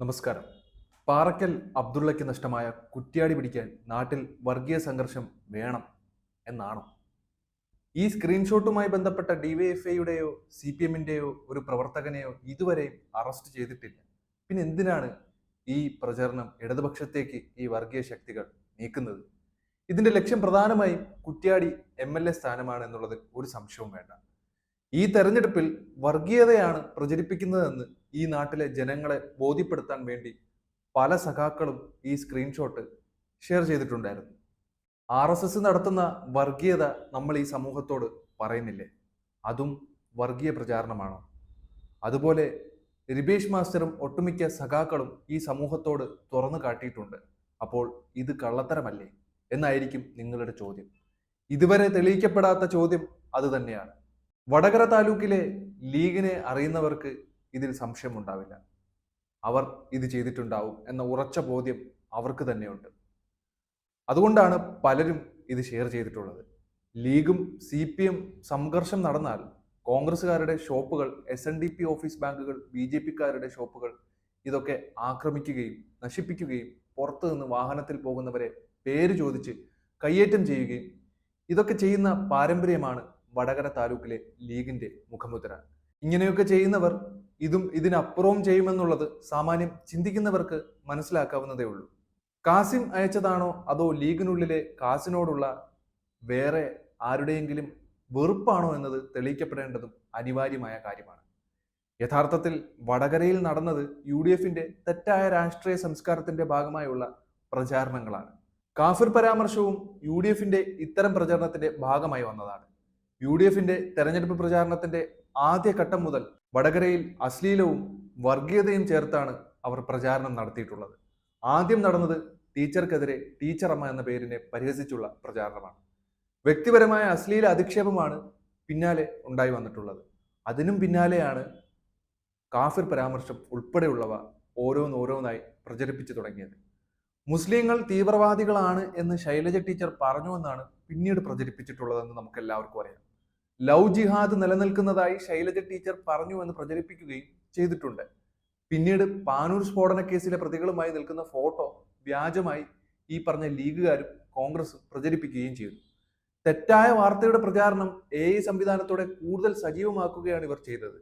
നമസ്കാരം. പാറക്കൽ അബ്ദുള്ളയ്ക്ക് നഷ്ടമായ കുറ്റ്യാടി പിടിക്കാൻ നാട്ടിൽ വർഗീയ സംഘർഷം വേണം എന്നാണോ? ഈ സ്ക്രീൻഷോട്ടുമായി ബന്ധപ്പെട്ട ഡിവൈഎഫ്ഐയുടെയോ സി പി എമ്മിന്റെയോ ഒരു പ്രവർത്തകനെയോ ഇതുവരെയും അറസ്റ്റ് ചെയ്തിട്ടില്ല. പിന്നെ എന്തിനാണ് ഈ പ്രചരണം ഇടതുപക്ഷത്തേക്ക് ഈ വർഗീയ ശക്തികൾ നീക്കുന്നത്? ഇതിന്റെ ലക്ഷ്യം പ്രധാനമായും കുറ്റ്യാടി എം എൽ എ സ്ഥാനമാണ് എന്നുള്ളത് ഒരു സംശയവും വേണ്ട. ഈ തെരഞ്ഞെടുപ്പിൽ വർഗീയതയാണ് പ്രചരിപ്പിക്കുന്നതെന്ന് ഈ നാട്ടിലെ ജനങ്ങളെ ബോധ്യപ്പെടുത്താൻ വേണ്ടി പല സഖാക്കളും ഈ സ്ക്രീൻഷോട്ട് ഷെയർ ചെയ്തിട്ടുണ്ടായിരുന്നു. ആർ എസ് എസ് നടത്തുന്ന വർഗീയത നമ്മൾ ഈ സമൂഹത്തോട് പറയുന്നില്ലേ? അതും വർഗീയ പ്രചാരണമാണോ? അതുപോലെ രിബേഷ് മാസ്റ്ററും ഒട്ടുമിക്ക സഖാക്കളും ഈ സമൂഹത്തോട് തുറന്നു കാട്ടിയിട്ടുണ്ട്. അപ്പോൾ ഇത് കള്ളത്തരമല്ലേ? എന്നായിരിക്കും നിങ്ങളുടെ ചോദ്യം. ഇതുവരെ തെളിയിക്കപ്പെടാത്ത ചോദ്യം അത് തന്നെയാണ്. വടകര താലൂക്കിലെ ലീഗിനെ അറിയുന്നവർക്ക് ഇതിൽ സംശയമുണ്ടാവില്ല. അവർ ഇത് ചെയ്തിട്ടുണ്ടാവും എന്ന ഉറച്ച ബോധ്യം അവർക്ക് തന്നെയുണ്ട്. അതുകൊണ്ടാണ് പലരും ഇത് ഷെയർ ചെയ്തിട്ടുള്ളത്. ലീഗും സി പി എം സംഘർഷം നടന്നാൽ കോൺഗ്രസ്സുകാരുടെ ഷോപ്പുകൾ S N D P office ബാങ്കുകൾ ബി ജെ പിക്കാരുടെ ഷോപ്പുകൾ ഇതൊക്കെ ആക്രമിക്കുകയും നശിപ്പിക്കുകയും പുറത്തു നിന്ന് വാഹനത്തിൽ പോകുന്നവരെ പേര് ചോദിച്ച് കയ്യേറ്റം ചെയ്യുകയും ഇതൊക്കെ ചെയ്യുന്ന പാരമ്പര്യമാണ് വടകര താലൂക്കിലെ ലീഗിന്റെ മുഖമുദ്ര ഇങ്ങനെയൊക്കെ ചെയ്യുന്നവർ ഇതും ഇതിനപ്പുറവും ചെയ്യുമെന്നുള്ളത് സാമാന്യം ചിന്തിക്കുന്നവർക്ക് മനസ്സിലാക്കാവുന്നതേ ഉള്ളൂ. കാസിം അയച്ചതാണോ അതോ ലീഗിനുള്ളിലെ കാസിനോടുള്ള വേറെ ആരുടെയെങ്കിലും വെറുപ്പാണോ എന്നത് തെളിയിക്കപ്പെടേണ്ടതും അനിവാര്യമായ കാര്യമാണ്. യഥാർത്ഥത്തിൽ വടകരയിൽ നടന്നത് യു ഡി എഫിന്റെ തെറ്റായ രാഷ്ട്രീയ സംസ്കാരത്തിന്റെ ഭാഗമായുള്ള പ്രചാരണങ്ങളാണ്. കാഫിർ പരാമർശവും യു ഡി എഫിന്റെ ഇത്തരം പ്രചാരണത്തിന്റെ ഭാഗമായി വന്നതാണ്. യു ഡി എഫിന്റെ തെരഞ്ഞെടുപ്പ് പ്രചാരണത്തിന്റെ ആദ്യഘട്ടം മുതൽ വടകരയിൽ അശ്ലീലവും വർഗീയതയും ചേർത്താണ് അവർ പ്രചാരണം നടത്തിയിട്ടുള്ളത്. ആദ്യം നടന്നത് ടീച്ചർക്കെതിരെ ടീച്ചറമ്മ എന്ന പേരിനെ പരിഹസിച്ചുള്ള പ്രചാരണമാണ്. വ്യക്തിപരമായ അശ്ലീല അധിക്ഷേപമാണ് പിന്നാലെ ഉണ്ടായി വന്നിട്ടുള്ളത്. അതിനും പിന്നാലെയാണ് കാഫിർ പരാമർശം ഉൾപ്പെടെയുള്ളവ ഓരോന്നോരോന്നായി പ്രചരിപ്പിച്ചു തുടങ്ങിയത്. മുസ്ലിങ്ങൾ തീവ്രവാദികളാണ് എന്ന് ശൈലജ ടീച്ചർ പറഞ്ഞു എന്നാണ് പിന്നീട് പ്രചരിപ്പിച്ചിട്ടുള്ളതെന്ന് നമുക്ക് എല്ലാവർക്കും അറിയാം. ലവ് ജിഹാദ് നിലനിൽക്കുന്നതായി ശൈലജ ടീച്ചർ പറഞ്ഞു എന്ന് പ്രചരിപ്പിക്കുകയും ചെയ്തിട്ടുണ്ട്. പിന്നീട് പാനൂർ സ്ഫോടന കേസിലെ പ്രതികളുമായി നിൽക്കുന്ന ഫോട്ടോ വ്യാജമായി ഈ പറഞ്ഞ ലീഗുകാരും കോൺഗ്രസും പ്രചരിപ്പിക്കുകയും ചെയ്തു തെറ്റായ വാർത്തയുടെ പ്രചാരണം എ ഐ സംവിധാനത്തോടെ കൂടുതൽ സജീവമാക്കുകയാണ് ഇവർ ചെയ്തത്.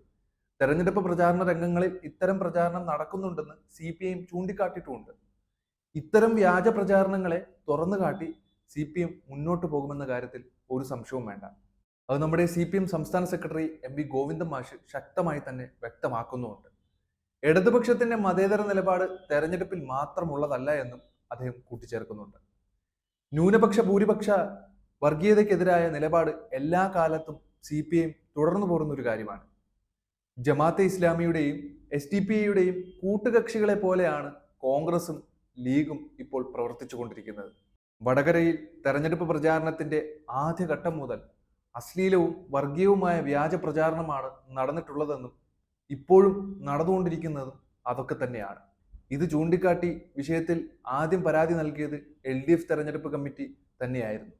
തെരഞ്ഞെടുപ്പ് പ്രചാരണ രംഗങ്ങളിൽ ഇത്തരം പ്രചാരണം നടക്കുന്നുണ്ടെന്ന് സി പി ഐ ചൂണ്ടിക്കാട്ടിയിട്ടുമുണ്ട്. ഇത്തരം വ്യാജ പ്രചാരണങ്ങളെ തുറന്നു കാട്ടി സി പി എം മുന്നോട്ട് പോകുമെന്ന കാര്യത്തിൽ ഒരു സംശയവും വേണ്ട. അത് നമ്മുടെ സി പി എം സംസ്ഥാന സെക്രട്ടറി എം വി ഗോവിന്ദൻ മാഷ് ശക്തമായി തന്നെ വ്യക്തമാക്കുന്നുമുണ്ട്. ഇടതുപക്ഷത്തിന്റെ മതേതര നിലപാട് തെരഞ്ഞെടുപ്പിൽ മാത്രമുള്ളതല്ല എന്നും അദ്ദേഹം കൂട്ടിച്ചേർക്കുന്നുണ്ട്. ന്യൂനപക്ഷ ഭൂരിപക്ഷ വർഗീയതയ്ക്കെതിരായ നിലപാട് എല്ലാ കാലത്തും സി പി ഐ തുടർന്നു പോരുന്ന ഒരു കാര്യമാണ്. ജമാഅത്തെ ഇസ്ലാമിയുടെയും എസ് ഡി പി ഐയുടെയും കൂട്ടുകക്ഷികളെ പോലെയാണ് കോൺഗ്രസും ലീഗും ഇപ്പോൾ പ്രവർത്തിച്ചു കൊണ്ടിരിക്കുന്നത്. വടകരയിൽ തെരഞ്ഞെടുപ്പ് പ്രചാരണത്തിന്റെ ആദ്യഘട്ടം മുതൽ അശ്ലീലവും വർഗീയവുമായ വ്യാജ പ്രചാരണമാണ് നടന്നിട്ടുള്ളതെന്നും ഇപ്പോഴും നടന്നുകൊണ്ടിരിക്കുന്നതും അതൊക്കെ തന്നെയാണ്. ഇത് ചൂണ്ടിക്കാട്ടി വിഷയത്തിൽ ആദ്യം പരാതി നൽകിയത് എൽ ഡി എഫ് തെരഞ്ഞെടുപ്പ് കമ്മിറ്റി തന്നെയായിരുന്നു.